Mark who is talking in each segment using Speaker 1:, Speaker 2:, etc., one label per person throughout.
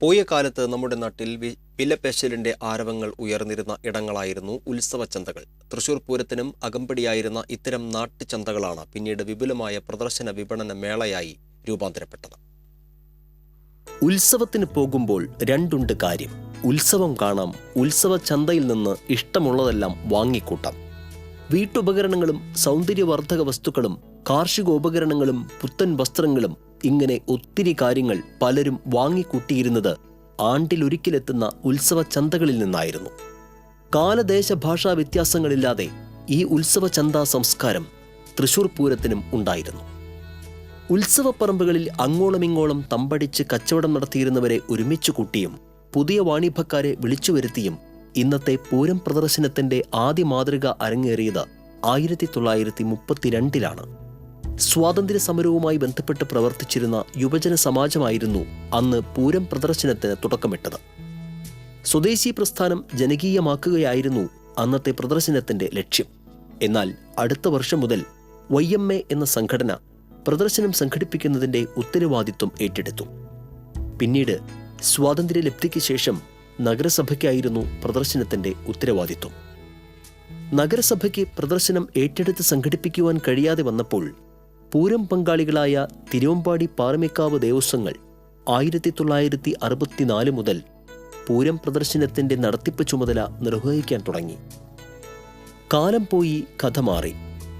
Speaker 1: പോയ കാലത്ത് നമ്മുടെ നാട്ടിൽ വിലപേശലിന്റെ ആരവങ്ങൾ ഉയർന്നിരുന്ന ഇടങ്ങളായിരുന്നു ഉത്സവ ചന്തകൾ തൃശൂർ പൂരത്തിനും അകമ്പടിയായിരുന്ന ഇത്തരം നാട്ടുചന്തകളാണ് പിന്നീട് വിപുലമായ പ്രദർശന വിപണന മേളയായി രൂപാന്തരപ്പെട്ടത്. ഉത്സവത്തിന് പോകുമ്പോൾ രണ്ടുണ്ട് കാര്യം. ഉത്സവം കാണാം ഉത്സവ ചന്തയിൽ നിന്ന് ഇഷ്ടമുള്ളതെല്ലാം വാങ്ങിക്കൂട്ടാം. വീട്ടുപകരണങ്ങളും സൗന്ദര്യവർദ്ധക വസ്തുക്കളും കാർഷികോപകരണങ്ങളും പുത്തൻ വസ്ത്രങ്ങളും ഇങ്ങനെ ഒത്തിരി കാര്യങ്ങൾ പലരും വാങ്ങിക്കൂട്ടിയിരുന്നത് ആണ്ടിലൊരിക്കലെത്തുന്ന ഉത്സവ ചന്തകളിൽ നിന്നായിരുന്നു. കാലദേശ ഭാഷാ വ്യത്യാസങ്ങളില്ലാതെ ഈ ഉത്സവ ചന്താ സംസ്കാരം തൃശൂർ പൂരത്തിനും ഉണ്ടായിരുന്നു. ഉത്സവപ്പറമ്പുകളിൽ അങ്ങോളമിങ്ങോളം തമ്പടിച്ച് കച്ചവടം നടത്തിയിരുന്നവരെ ഒരുമിച്ച് കൂട്ടിയും പുതിയ വാണിഭക്കാരെ വിളിച്ചു വരുത്തിയും ഇന്നത്തെ പൂരം പ്രദർശനത്തിന്റെ ആദ്യ മാതൃക അരങ്ങേറിയത് ആയിരത്തി തൊള്ളായിരത്തി മുപ്പത്തിരണ്ടിലാണ് സ്വാതന്ത്ര്യ സമരവുമായി ബന്ധപ്പെട്ട് പ്രവർത്തിച്ചിരുന്ന യുവജന സമാജമായിരുന്നു അന്ന് പൂരം പ്രദർശനത്തിന് തുടക്കമിട്ടത്. സ്വദേശി പ്രസ്ഥാനം ജനകീയമാക്കുകയായിരുന്നു അന്നത്തെ പ്രദർശനത്തിന്റെ ലക്ഷ്യം. എന്നാൽ അടുത്ത വർഷം മുതൽ വൈ എം എ എന്ന സംഘടന പ്രദർശനം സംഘടിപ്പിക്കുന്നതിന്റെ ഉത്തരവാദിത്വം ഏറ്റെടുത്തു. പിന്നീട് സ്വാതന്ത്ര്യലബ്ധിക്ക് ശേഷം നഗരസഭയ്ക്കായിരുന്നു പ്രദർശനത്തിന്റെ ഉത്തരവാദിത്വം. നഗരസഭയ്ക്ക് പ്രദർശനം ഏറ്റെടുത്ത് സംഘടിപ്പിക്കുവാൻ കഴിയാതെ വന്നപ്പോൾ പൂരം പങ്കാളികളായ തിരുവമ്പാടി പാറമേക്കാവ് ദേവസ്വങ്ങൾ ആയിരത്തി തൊള്ളായിരത്തി അറുപത്തിനാല് മുതൽ പൂരം പ്രദർശനത്തിന്റെ നടത്തിപ്പ് ചുമതല നിർവഹിക്കാൻ തുടങ്ങി. കാലം പോയി കഥ മാറി.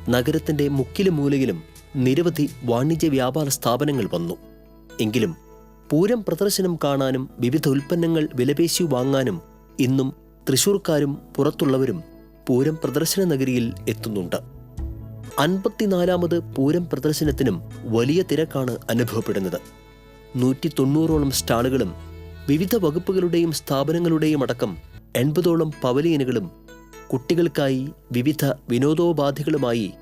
Speaker 1: നഗരത്തിന്റെ മുക്കിലും മൂലയിലും നിരവധി വാണിജ്യ വ്യാപാര സ്ഥാപനങ്ങൾ വന്നു. എങ്കിലും പൂരം പ്രദർശനം കാണാനും വിവിധ ഉൽപ്പന്നങ്ങൾ വിലപേശി വാങ്ങാനും ഇന്നും തൃശൂർക്കാരും പുറത്തുള്ളവരും പൂരം പ്രദർശന നഗരിയിൽ എത്തുന്നുണ്ട്. അൻപത്തിനാലാമത് പൂരം പ്രദർശനത്തിനും വലിയ തിരക്കാണ് അനുഭവപ്പെടുന്നത്. നൂറ്റി തൊണ്ണൂറോളം സ്റ്റാളുകളും വിവിധ വകുപ്പുകളുടെയും സ്ഥാപനങ്ങളുടെയും അടക്കം എൺപതോളം പവലിയനുകളും കുട്ടികൾക്കായി വിവിധ വിനോദോപാധികളുമായി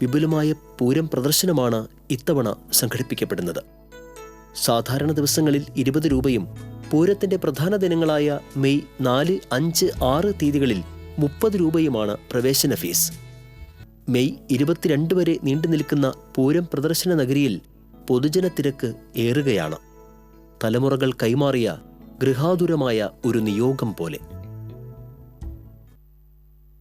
Speaker 1: വിപുലമായ പൂരം പ്രദർശനമാണ് ഇത്തവണ സംഘടിപ്പിക്കപ്പെടുന്നത്. സാധാരണ ദിവസങ്ങളിൽ ഇരുപത് രൂപയും പൂരത്തിന്റെ പ്രധാന ദിനങ്ങളായ മെയ് നാല് അഞ്ച് ആറ് തീയതികളിൽ മുപ്പത് രൂപയുമാണ് പ്രവേശന ഫീസ്. മെയ് ഇരുപത്തിരണ്ട് വരെ നീണ്ടു നിൽക്കുന്ന പൂരം പ്രദർശന നഗരിയിൽ പൊതുജന തിരക്ക് ഏറുകയാണ്. തലമുറകൾ കൈമാറിയ ഗൃഹാതുരമായ ഒരു നിയോഗം പോലെ.